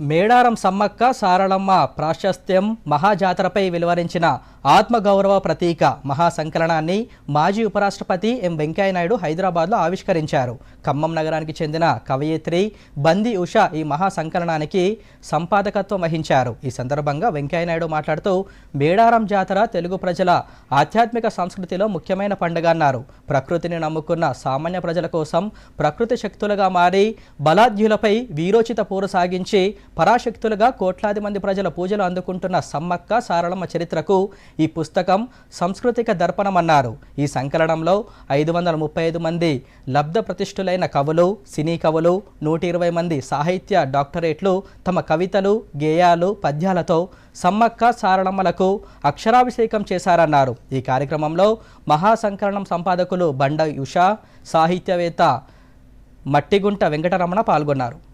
మేడారం సమ్మక్క సారళమ్మ ప్రాశస్త్యం మహాజాతరపై వెలువరించిన ఆత్మగౌరవ ప్రతీక మహాసంకలనాన్ని మాజీ ఉపరాష్ట్రపతి ఎం వెంకయ్యనాయుడు హైదరాబాద్లో ఆవిష్కరించారు. ఖమ్మం నగరానికి చెందిన కవయిత్రి బంది ఉష ఈ మహాసంకలనానికి సంపాదకత్వం వహించారు. ఈ సందర్భంగా వెంకయ్యనాయుడు మాట్లాడుతూ మేడారం జాతర తెలుగు ప్రజల ఆధ్యాత్మిక సంస్కృతిలో ముఖ్యమైన పండుగ అన్నారు. ప్రకృతిని నమ్ముకున్న సామాన్య ప్రజల కోసం ప్రకృతి శక్తులుగా మారి బలాఢ్యులపై వీరోచిత పోరు సాగించి పరాశక్తులుగా కోట్లాది మంది ప్రజల పూజలు అందుకుంటున్న సమ్మక్క సారళమ్మ చరిత్రకు ఈ పుస్తకం సాంస్కృతిక దర్పణమన్నారు. ఈ సంకలనంలో ఐదు వందల ముప్పై ఐదు మంది లబ్ధ ప్రతిష్ఠులైన కవులు సినీ కవులు నూట ఇరవై మంది సాహిత్య డాక్టరేట్లు తమ కవితలు గేయాలు పద్యాలతో సమ్మక్క సారళమ్మలకు అక్షరాభిషేకం చేశారన్నారు. ఈ కార్యక్రమంలో మహాసంకలనం సంపాదకులు బండ ఉషా సాహిత్యవేత్త మట్టిగుంట వెంకటరమణ పాల్గొన్నారు.